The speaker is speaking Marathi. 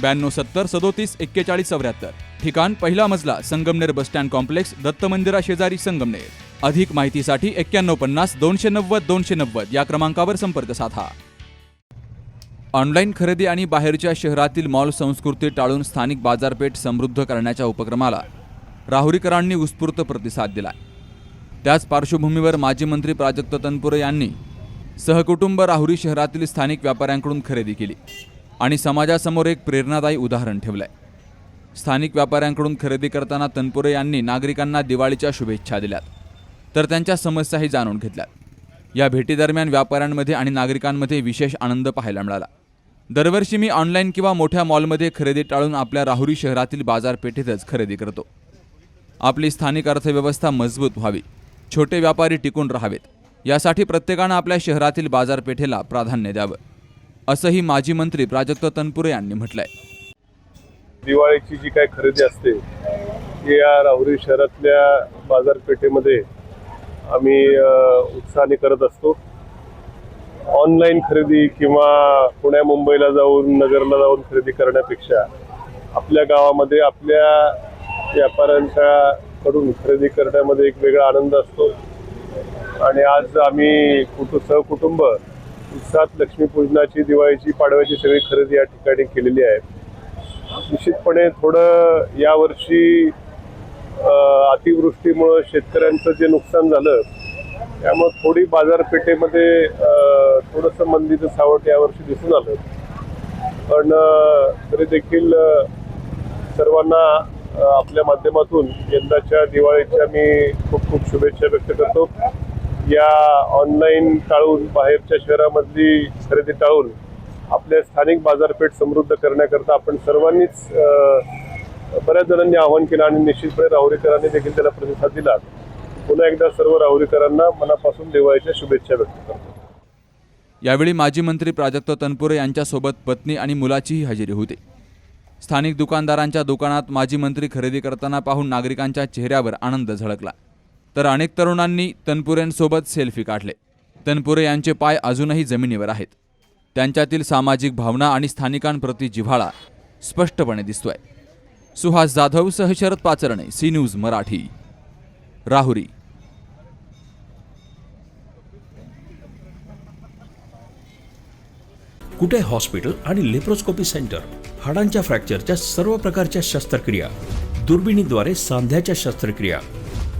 ब्याण्णव सत्तर सदोतीस एक्केचाळीस चौऱ्याहत्तर. ठिकाण पहिला मजला Sangamner bus stand complex Datta मंदिरा शेजारी संगमनेर. अधिक माहितीसाठी एक्क्याण्णव पन्नास दोनशे नव्वद दोनशे नव्वद या क्रमांकावर संपर्क साधा. ऑनलाईन खरेदी आणि बाहेरच्या शहरातील मॉल संस्कृती टाळून स्थानिक बाजारपेठ समृद्ध करण्याच्या उपक्रमाला राहुरीकरांनी उत्स्फूर्त प्रतिसाद दिला त्याच पार्श्वभूमीवर माजी मंत्री प्राजक्त तनपुरे यांनी सहकुटुंब राहुरी शहरातील स्थानिक व्यापाऱ्यांकडून खरेदी केली. आणि समाजासमोर एक प्रेरणादायी उदाहरण ठेवलं आहे स्थानिक व्यापाऱ्यांकडून खरेदी करताना तनपुरे यांनी नागरिकांना दिवाळीच्या शुभेच्छा दिल्यात. तर त्यांच्या समस्याही जाणून घेतल्यात. या भेटीदरम्यान व्यापाऱ्यांमध्ये आणि नागरिकांमध्ये विशेष आनंद पाहायला मिळाला. दरवर्षी मी ऑनलाईन किंवा मोठ्या मॉलमध्ये खरेदी टाळून आपल्या राहुरी शहरातील बाजारपेठेतच खरेदी करतो. आपली स्थानिक अर्थव्यवस्था मजबूत व्हावी. छोटे व्यापारी टिकून राहावेत. यासाठी प्रत्येकानं आपल्या शहरातील बाजारपेठेला प्राधान्य द्यावं. असंही माजी मंत्री प्राजक्त तनपुरे यांनी म्हटलंय. दिवाळीची जी काही खरेदी असते ती या राहुरी शहरातल्या बाजारपेठेमध्ये आम्ही उत्साहाने करत असतो. ऑनलाईन खरेदी किंवा पुण्या मुंबईला जाऊन नगरला जाऊन खरेदी करण्यापेक्षा आपल्या गावामध्ये आपल्या व्यापाऱ्यांच्या कडून खरेदी करण्यामध्ये एक वेगळा आनंद असतो. आणि आज आम्ही कुटु सहकुटुंब उत्साहात लक्ष्मीपूजनाची दिवाळीची पाडव्याची सगळी खरेदी या ठिकाणी केलेली आहे. निश्चितपणे थोडं यावर्षी अतिवृष्टीमुळं शेतकऱ्यांचं जे नुकसान झालं त्यामुळं थोडी बाजारपेठेमध्ये थोडंसं मंदीचं सावट यावर्षी दिसून आलं. पण तरी देखील सर्वांना आपल्या माध्यमातून यंदाच्या दिवाळीच्या मी खूप खूप शुभेच्छा व्यक्त करतो. या ऑनलाईन टाळून बाहेरच्या शहरामधली खरेदी टाळून आपल्या स्थानिक बाजारपेठ समृद्ध करण्याकरता आपण सर्वांनीच बऱ्याच जणांनी आवाहन केलं आणि निश्चितपणे राहुरीकरांनी देखील त्याला प्रतिसाद दिला. पुन्हा एकदा सर्व राहुरीकरांना मनापासून दिवाळीच्या शुभेच्छा व्यक्त करतो. यावेळी माजी मंत्री प्राजक्त तनपुरे यांच्यासोबत पत्नी आणि मुलाचीही हजेरी होती. स्थानिक दुकानदारांच्या दुकानात माजी मंत्री खरेदी करताना पाहून नागरिकांच्या चेहऱ्यावर आनंद झळकला. तर अनेक तरुणांनी तनपुरेंसोबत सेल्फी काढले. तनपुरे यांचे पाय अजूनही जमिनीवर आहेत. त्यांच्यातील सामाजिक भावना आणि स्थानिकांप्रती जिव्हाळा स्पष्टपणे दिसतोय. सुहास जाधव सह Sharad Pacharne C news Marathi. Rahuri. Kute hospital आणि लेप्रोस्कोपी सेंटर? हाडांच्या फ्रॅक्चरच्या सर्व प्रकारच्या शस्त्रक्रिया. दुर्बिणीद्वारे सांध्याच्या शस्त्रक्रिया.